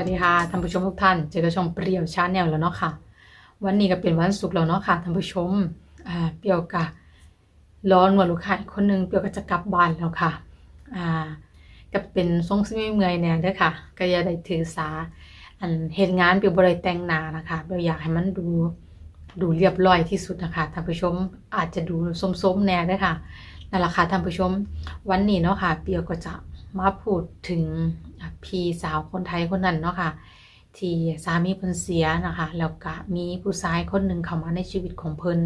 สวัสดีค่ะท่านผู้ชมทุกท่าน เจอกับช่องเปรี้ยวชาแนลแล้วเนาะค่ะ วันนี้ก็เป็นวันศุกร์แล้วเนาะค่ะท่านผู้ชมอ่าเปรี้ยวกะร้อนกว่าลูกค้าคนนึงเปรี้ยวก็จะกลับบ้านแล้วค่ะอ่าก็เป็นทรงซิไม่เมื่อยแน่เด้อค่ะ ก็อย่าได้ถือสา อันเฮ็ดงานเปรี้ยวบ่ได้แต่งหนานะคะเปรี้ยวอยากให้มันดูดูเรียบร้อยที่สุดนะคะท่านผู้ชมอาจจะดูส้มๆแน่เด้อค่ะนั่นแหละค่ะท่านผู้ชมวันนี้เนาะค่ะ เปียวก็จะ มาพูดถึงพี่สาวคนไทยคนนั้นเนาะค่ะ ที่สามีเพิ่นเสียนะคะ แล้วก็มีผู้ชายคนหนึ่งเข้ามาในชีวิตของเพิ่น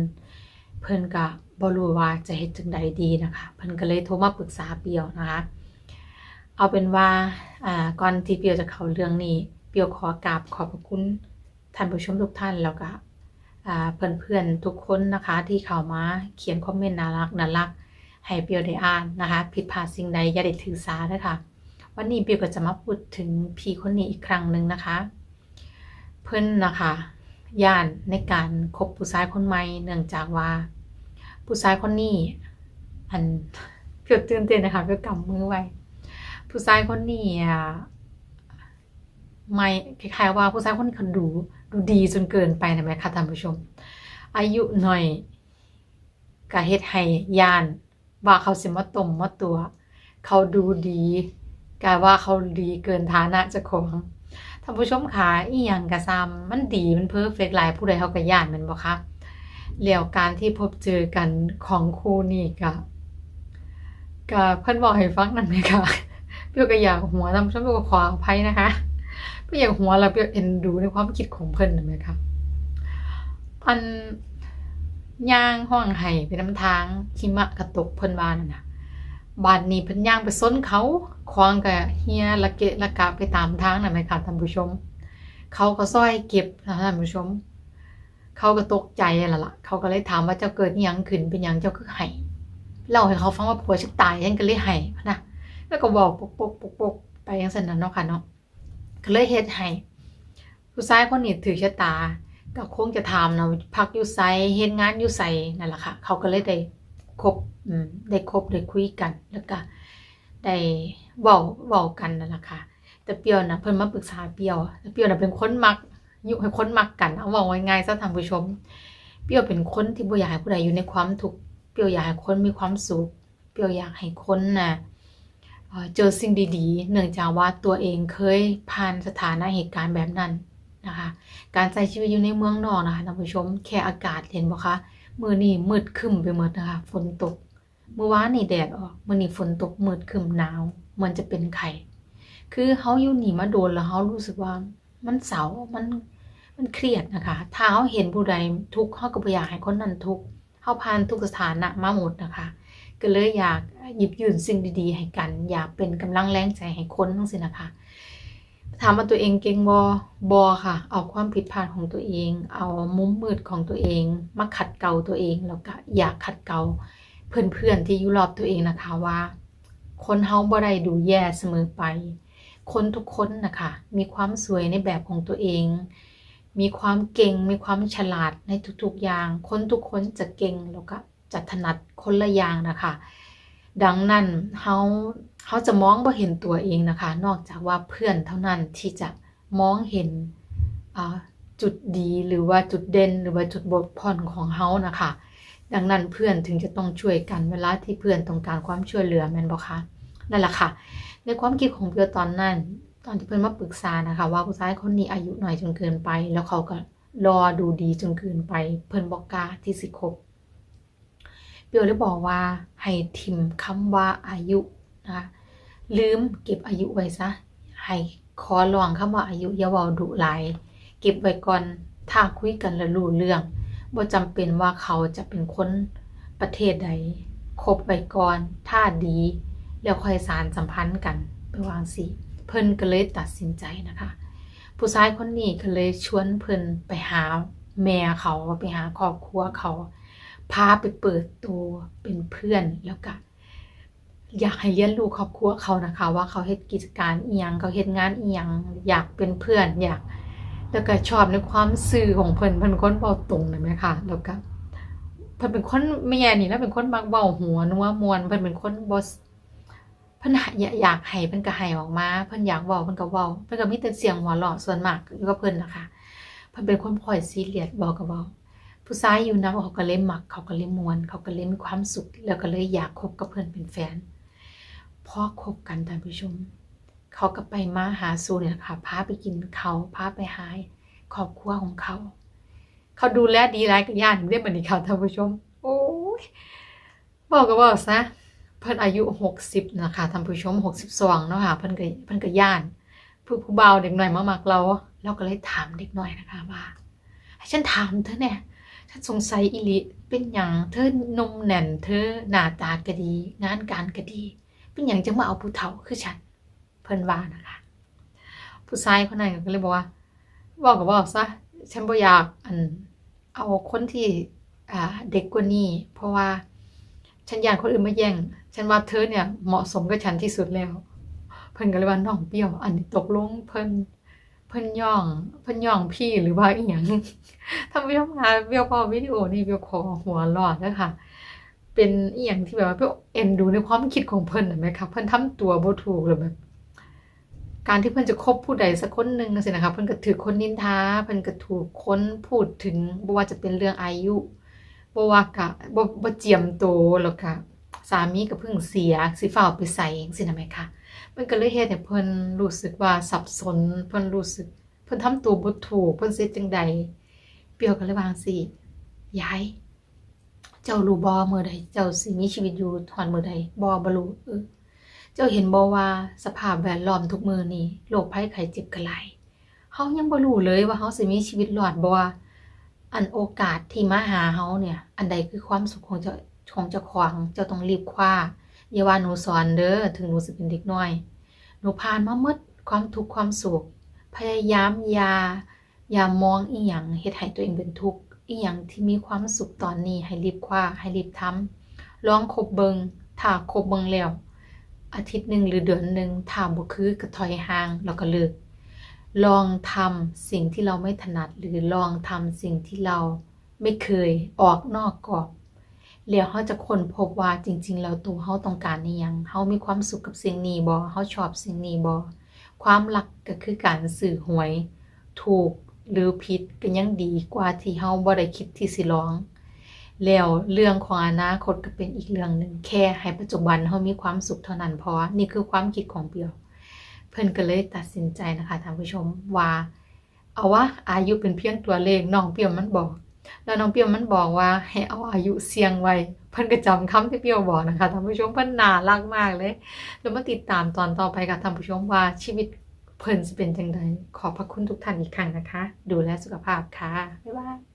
เพิ่นก็บ่รู้ว่าจะเฮ็ดจังใดดีนะคะ เพิ่นก็เลยโทรมาปรึกษาเปียวนะคะ เอาเป็นว่าอ่าก่อนที่เปียวจะเข้าเรื่องนี้ เปียวขอกราบขอบพระคุณท่านผู้ชมทุกท่านแล้วก็อ่าเพื่อนๆทุกคนนะคะที่เข้ามาเขียนคอมเมนต์น่ารักน่ารัก ให้เปียวได้อ่านนะคะ ผิดพลาดสิ่งใดอย่าได้ถือสาด้วยค่ะ วันนี้เปียวก็จะมาพูดถึงพี่คนนี้อีกครั้งหนึ่งนะคะ เพื่อนนะคะย่านในการคบผู้ชายคนใหม่เนื่องจากว่า ผู้ชายคนนี้อันเปียวตื่นเต้นนะคะเปียวกำมือไว้ ผู้ชายคนนี้อะไม่คล้ายๆว่าผู้ชายคนนี้เขาดูดูดีจนเกินไปนะไหมคะท่านผู้ชม อายุหน่อยก็เฮ็ดให้ย่าน ว่าเขาสิมาตมมาตัว เขาดูดีกายว่าเขาดีเกินฐานะเจ้าของท่านผู้ชมขาอีหยังกะซ้ำมันดีมันเพอร์เฟกหลายผู้ใดเขาก็ย่านมันบ่คะแล้วการที่พบเจอกันของคู่นี่ก็ก็เพิ่อนบอกให้ฟังนั่นไหมคะเปียก็อยากหัวท่านผู้ชมเปียวก็ขออภัยนะคะเปียวอยากหัวแล้วเปียวเอ็นดูในความคิดของเพิ่อนนั่นไหมคะอัน ย่างห้องไห้ไปน้ำทางหิมะกระตกเพิ่นว่านั่นน่ะบานนี้เพิ่นย่างไปซ้นเขาควงก็เฮียละเกะละกะไปตามทางนั่นไหมคะท่านผู้ชม เขาก็ซอยเก็บนะท่านผู้ชม เขาก็ตกใจล้วล่ะ เขาก็เลยถามว่าเจ้าเกิดยังขึ้นเป็นยังเจ้าคือไห้เล่าให้เขาฟังว่าผัวฉันตายฉันก็เลยไห้นะแล้วก็บอกปกปกปกปกไปจังซั่นน่ะเนาะค่ะเนาะก็เลยเฮ็ดให้ผู้ชายคนนี้ถือชะตา ก็คงจะถามเนาะพักอยู่ไสเฮ็ดงานอยู่ไสนั่นแหละค่ะ เขาก็เลยได้คบอืมได้คบได้คุยกัน แล้วก็ได้เว้าเว้ากันนั่นแหละค่ะ แต่เปียวนะเพิ่นมาปรึกษาเปียวแต่เปียวน่ะเป็นคนมักยุให้คนมักกันเอาเว้าง่ายๆซะท่านผู้ชม เปียวเป็นคนที่บ่อยากให้ผู้ใดอยู่ในความทุกข์เปียวอยากให้คนมีความสุข เปียวอยากให้คนน่ะเอ่อเจอสิ่งดีๆ เนื่องจากว่าตัวเองเคยผ่านสถานะเหตุการณ์แบบนั้น นะคะ การใช้ชีวิตอยู่ในเมืองนอกนะคะท่านผู้ชมแค่อากาศเห็นบ่คะมือนี้มืดครึ้มไปหมดนะคะฝนตกเมื่อวานนี่แดดออกมื้อนี้ฝนตกมืดครึ้มหนาวเหมือนจะเป็นไข้คือเฮาอยู่หนีมาโดนแล้วเฮารู้สึกว่ามันเศร้ามันมันเครียดนะคะถ้าเฮาเห็นผู้ใดทุกข์เฮาก็อยากให้คนนั้นทุกข์เฮาผ่านทุกสถานะมาหมดนะคะ ก็เลยอยากหยิบยื่นสิ่งดีๆ ให้กัน อยากเป็นกำลังแรงใจให้คนทั้งสินะคะ ถามว่าตัวเองเก่งบอบอค่ะ เอาความผิดพลาดของตัวเอง เอามุมมืดของตัวเองมาขัดเกลาตัวเองแล้วก็อยากขัดเกลาเพื่อนๆที่อยู่รอบตัวเองนะคะว่า คนเฮาบ่ได้ดูแย่เสมอไป คนทุกคนนะคะมีความสวยในแบบของตัวเอง มีความเก่งมีความฉลาดในทุกๆอย่าง คนทุกคนจะเก่งแล้วก็จะถนัดคนละอย่างนะคะ ดังนั้นเฮาเฮาจะมองบ่เห็นตัวเองนะคะ นอกจากว่าเพื่อนเท่านั้นที่จะมองเห็นจุดดีหรือว่าจุดเด่นหรือว่าจุดบกพร่องของเฮานะคะ ดังนั้นเพื่อนถึงจะต้องช่วยกันเวลาที่เพื่อนต้องการความช่วยเหลือแม่นบ่คะนั่นแหละค่ะ ในความคิดของเปียวตอนนั้น ตอนที่เพื่อนมาปรึกษานะคะ ว่าผู้ชายคนนี้อายุหน่อยจนเกินไป แล้วเขาก็รอดูดีจนเกินไป เพิ่อนบอกก้าที่สิคบ เปียวเลยบอกว่าให้ทิมคำว่าอายุนะคะลืมเก็บอายุไว้ซะให้ขอลองคำว่าอายุอย่าเว้าดุหลายเก็บไว้ก่อนถ้าคุยกันแล้วรู้เรื่องบ่จำเป็นว่าเขาจะเป็นคนประเทศใดคบไว้ก่อนถ้าดีแล้วค่อยสารสัมพันธ์กันไปวางสิเพิ่นก็เลยตัดสินใจนะคะ ผู้ชายคนนี้ก็เลยชวนเพิ่นไปหาแม่เขาไปหาครอบครัวเขา พาไปเปิดตัวเป็นเพื่อนแล้วก็อยากให้เรียนรู้ครอบครัวเขานะคะ ว่าเขาเฮ็ดกิจการอียงเขาเฮ็ดงานอียง อยากเป็นเพื่อนอยาก แล้วก็ชอบในความซื่อของเพิ่นเพิ่นเป็นคนเว้าตรงเลยไหมคะแล้วก็เพิ่นเป็นคนแม่นี่แล้วเป็นคนมักเว้าหัวนัวมวนเพิ่นเป็นคนบ่เพิ่นอยากอยากให้เพิ่นก็ให้ออกมาเพิ่นอยากเว้าเพิ่นก็เว้าเพิ่นก็มีแต่เสียงหัวเราะส่วนมากอยู่กับเพิ่นนะคะเพิ่นเป็นคนคอยซีเรียสเว้าก็เว้า ผู้ชายอยู่นำเขาก็เลยมัก เขาก็เลยมวน เขาก็เลยมีความสุข แล้วก็เลยอยากคบกับเพิ่อนเป็นแฟนพอคบกันท่านผู้ชม เขาก็ไปมาหาสู่เนี่ยค่ะพาไปกินเขาพาไปหายครอบครัวของเขา เขาดูแลดีหลายก็ย่านได้บัดนี้ค่ะท่านผู้ชม โอ้ยบอกก็บอกซะเพิ่นอายุ60นะคะท่านผู้ชม62เนาะค่ะเพิ่นก็เพิ่นก็ย่านผู้ผู้เบ่าเด็กหน้อยมามักเราเราก็เลยถามเด็กหน้อยนะคะว่าให้ฉันถามเธอแหน่ย ฉันสงสัยอีหลีเป็นหยังเธอนมแน่นเธอหน้าตาก็ดี งานการก็ดี เป็นหยังจังมาเอาผู้เฒ่าคือฉัน เพิ่นว่านะคะ ผู้ชายคนนั้นก็เลยบอกว่าบอกก็บอกซะฉันบ่อยากอันเอาคนที่อ่าเด็กกว่านี้ เพราะว่าฉันอยากคนอื่นมาแย่ง ฉันว่าเธอเนี่ยเหมาะสมกับฉันที่สุดแล้ว เพิ่นก็เลยว่าน้องเปรี้ยว อันนี้ตกลงเพิ่น เพิ่นย่องเพิ่นย่องพี่หรือว่าอีหยังถ้าเปรี้ยวมาเปรี้ยวพอวิดีโอนี่เปรี้ยวขอหัวเรอดเด้อค่ะเป็นอีหยังที่แบบว่าเปรี้ยวเอ็นดูในความคิดของเพิ่นนะแหมคะเพิ่นทำตัวบ่ถูกหรือแบบการที่เพิ่นจะคบผู้ใดสักคนหนึ่งจังซี่นะคะเพิ่นก็ถูกคนนินทาเพิ่นก็ถูกคนพูดถึงบ่ว่าจะเป็นเรื่องอายุบ่ว่ากะบ่บ่เจียมโตแล้วก็สามีก็เพิ่งเสียสิฟ้าวไปไสจังซี่นะแหมคะ มันก็เลยเฮ็ดให้เพิ่นรู้สึกว่าสับสน เพิ่นรู้สึก เพิ่นทำตัวบ่ถูก เพิ่นสิเฮ็ดจังใดเปรียวก็เลยวางซี้ยาย เจ้ารู้บ่มื้อใด เจ้าสิมีชีวิตอยู่ฮอดมื้อใดบ่บ่รู้เออเจ้าเห็นบ่ว่าสภาพแวดล้อมทุกมื้อนี้โรคภัยไข้เจ็บก็หลายเฮายังบ่รู้เลยว่าเฮาสิมีชีวิตรอดบ่อันโอกาสที่มาหาเฮาเนี่ย อันใดคือความสุขของเจ้าของเจ้าของเจ้าต้องรีบคว้า อย่าว่าหนูสอนเด้อถึงหนูสิเป็นเด็กน้อย หนูผ่านมาหมดความทุกข์ความสุข พยายามอย่าอย่ามองอีหยังเฮ็ดให้ตัวเองเป็นทุกข์อีหยังที่มีความสุขตอนนี้ให้รีบคว้าให้รีบทำลองคบเบิงถ้าคบเบิงแล้ว อาทิตย์หนึ่งหรือเดือนหนึ่งถ้าบ่คือก็ถอยห่างแล้วก็เลิกลองทำสิ่งที่เราไม่ถนัดหรือลองทำสิ่งที่เราไม่เคยออกนอกกรอบ แล้วเราจะค้นพบว่าจริง ๆ แล้วตัวเราต้องการอิหยังเรามีความสุขกับสิ่งนี้บ่เราชอบสิ่งนี้บ่ความรักก็คือการซื้อหวย ถูกหรือผิดก็ยังดีกว่าที่เราบ่ได้คิดที่สิลอง แล้วเรื่องของอนาคตก็เป็นอีกเรื่องหนึ่งแค่ให้ปัจจุบันเรามีความสุขเท่านั้นพอนี่คือความคิดของเปียว เพิ่อนก็เลยตัดสินใจนะคะท่านผู้ชมว่า เอาว่าอายุเป็นเพียงตัวเลขน้องเปียวมันบอก แล้วน้องเปียวมันบอกว่าให้เอาอายุเสียงไว้เพิ่นก็จำคำที่เปียวบอกนะคะท่านผู้ชมเพิ่นน่ารักมากเลยแล้วมาติดตามตอนต่อไปกับท่านผู้ชมว่าชีวิตเพิ่นจะเป็นจังไดขอบพระคุณทุกท่านอีกครั้งนะคะ ดูแลสุขภาพค่ะบ๊ายบาย